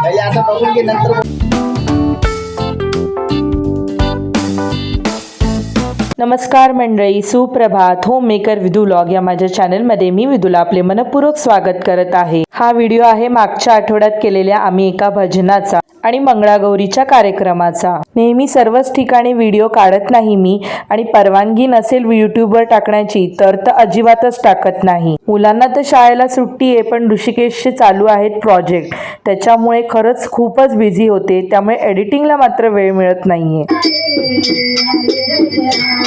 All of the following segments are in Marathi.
Kaya sa pamilya ng trupa. नमस्कार मंडळी सुप्रभात. होम मेकर विधू लॉग या माझ्या चॅनलमध्ये मी विधूला आपले मनपूर्वक स्वागत करत आहे. हा व्हिडिओ आहे मागच्या आठवड्यात केलेल्या आम्ही एका भजनाचा आणि मंगळागौरीच्या कार्यक्रमाचा. नेहमी सर्वच ठिकाणी व्हिडिओ काढत नाही मी आणि परवानगी नसेल यूट्यूबवर टाकण्याची तर तर अजिबातच टाकत नाही. मुलांना तर शाळेला सुट्टी आहे पण ऋषिकेशचे चालू आहेत प्रोजेक्ट त्याच्यामुळे खरंच खूपच बिझी होते त्यामुळे एडिटिंगला मात्र वेळ मिळत नाहीये.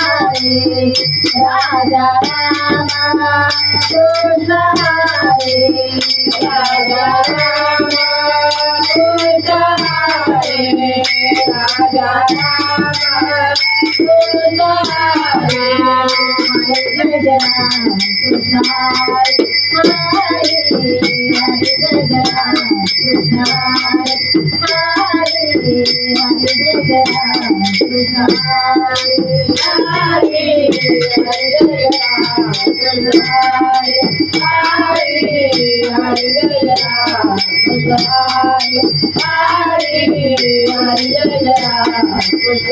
Hare, Radha Rama, Krishna Hare, Raja Rama, Krishna Hare, Raja Rama, Krishna Hare, Hare Jai Ram, Krishna Hare. Krishna, Hare Krishna, Krishna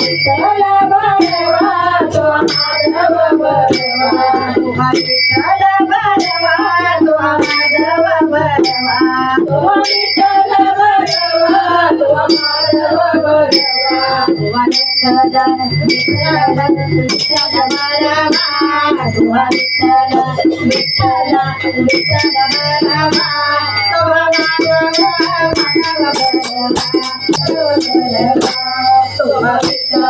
Vitthal भगवा तोहा माधव भगवा तोहा विठ्ठल भगवा तोहा माधव भगवा तोहा विठ्ठल भगवा तोहा माधव भगवा तोहा विठ्ठल विठ्ठल विठ्ठल भगवा तोहा विठ्ठल विठ्ठल विठ्ठल भगवा तोहा माधव माधव भगवा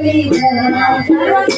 believe in love.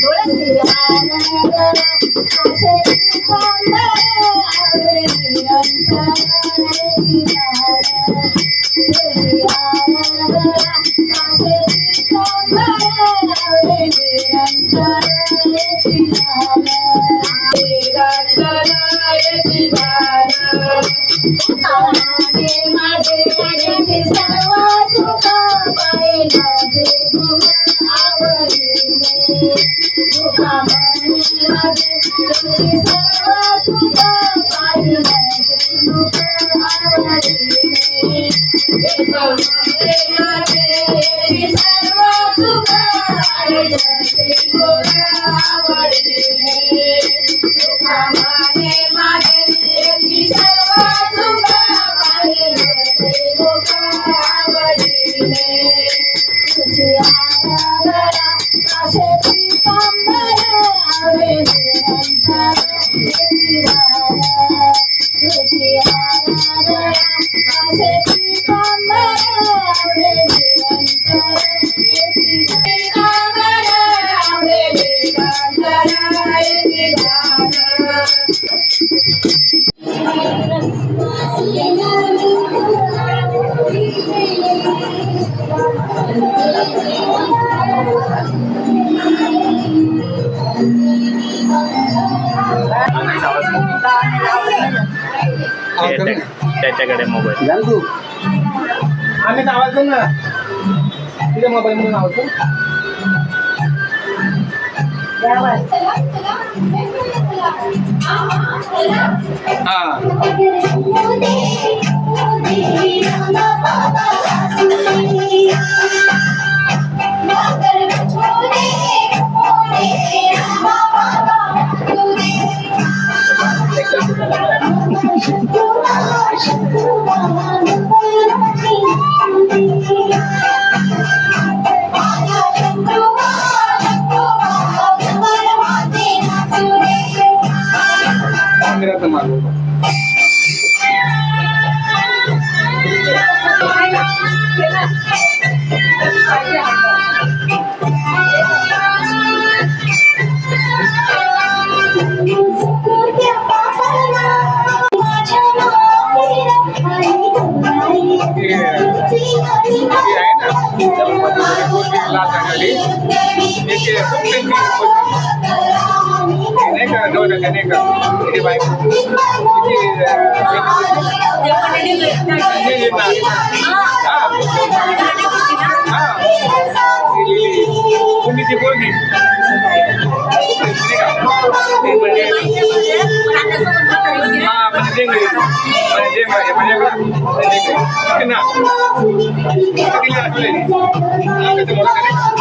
Tulsi Anand Cek ada mobil. Ganggu. Amin awal dong lah. Kita mau balik mobil awal ya Ah. Mira, tomarlo. hali nike kumpe kwa nika ndo na nika ni bai ni Kena, kena tu lagi. Kita mesti.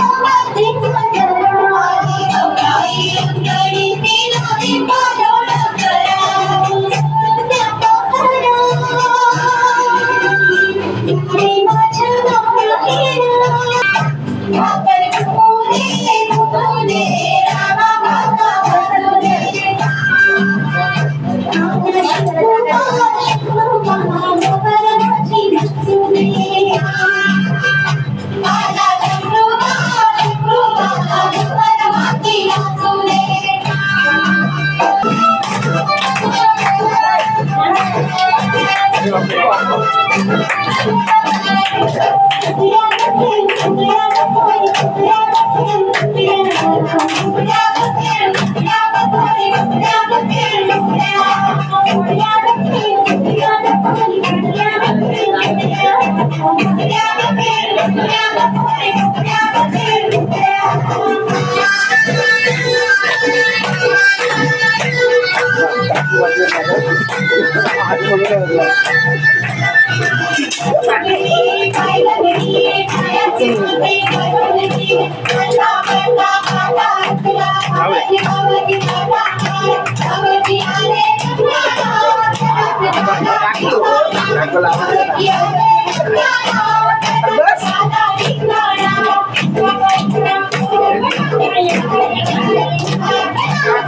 Aku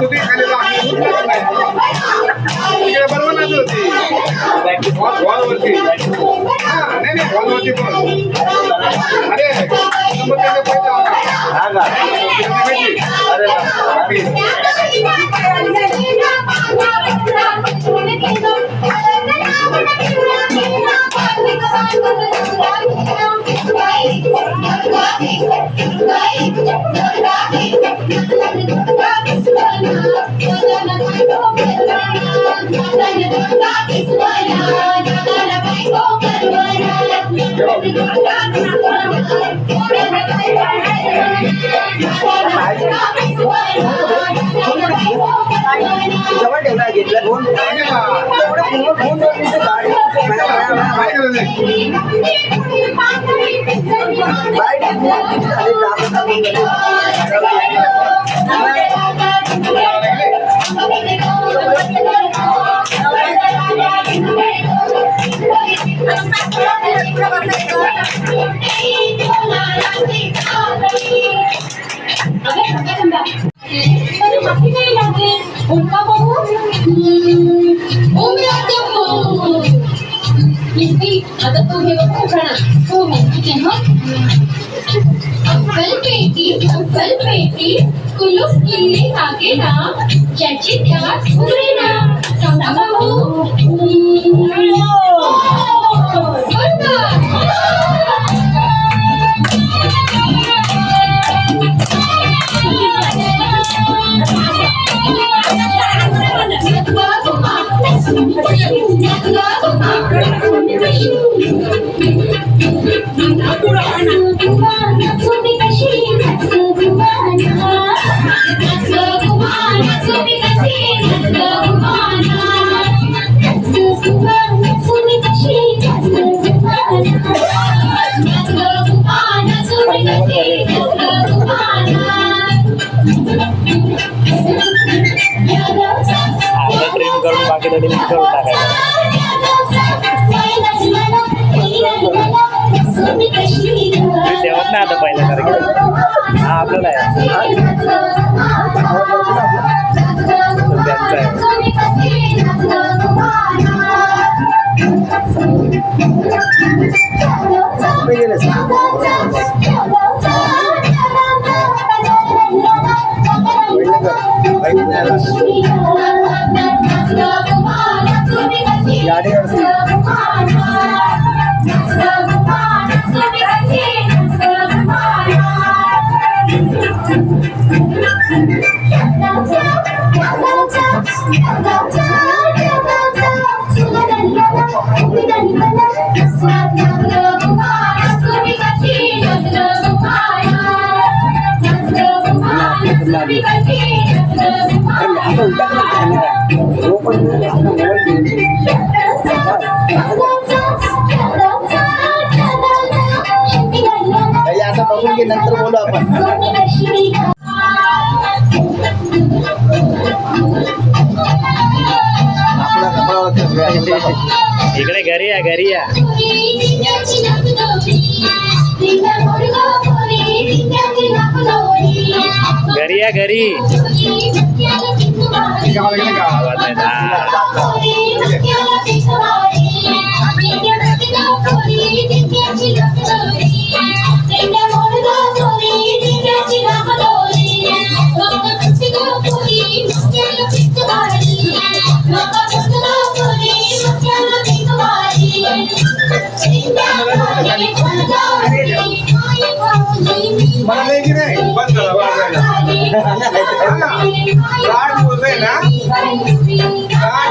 tuh kalau lagi हॉलवरती. नाही नाही हॉलवरती पण. अरे नंबर त्याच्या पाहिजे होता Thank you. Right? गेला ज्याची त्यास उरे ना. 过来呀 Ini gari ya, gari ya. घरी Malay రాడు చూసేనా రాడు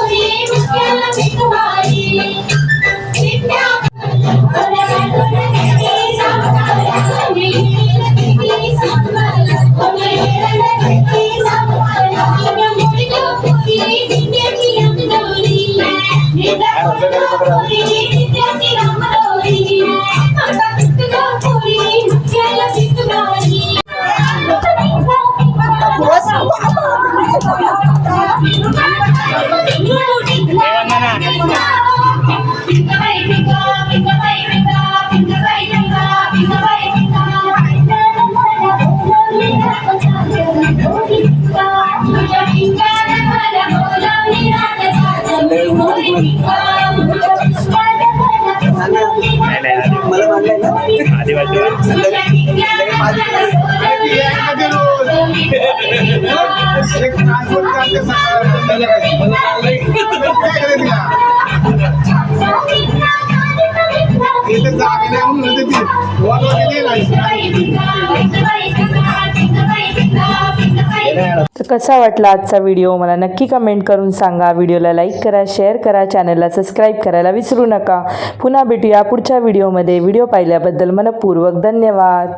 di ba, di ba? Sandali. Sandali, pati. Nag-iyak ka ganun. Nag-transfer ka ka sa kalabas. Malalay. Kaya ka nila. Ito sa akin na yung nandito. Huwag ka nila. Huwag ka nila. तर कसा वाटला आजचा व्हिडिओ मला नक्की कमेंट करून सांगा. व्हिडिओला लाईक करा शेअर करा चॅनलला सबस्क्राईब करायला विसरू नका. पुन्हा भेटूया पुढच्या व्हिडिओमध्ये व्हिडिओ पाहिल्याबद्दल मनपूर्वक धन्यवाद.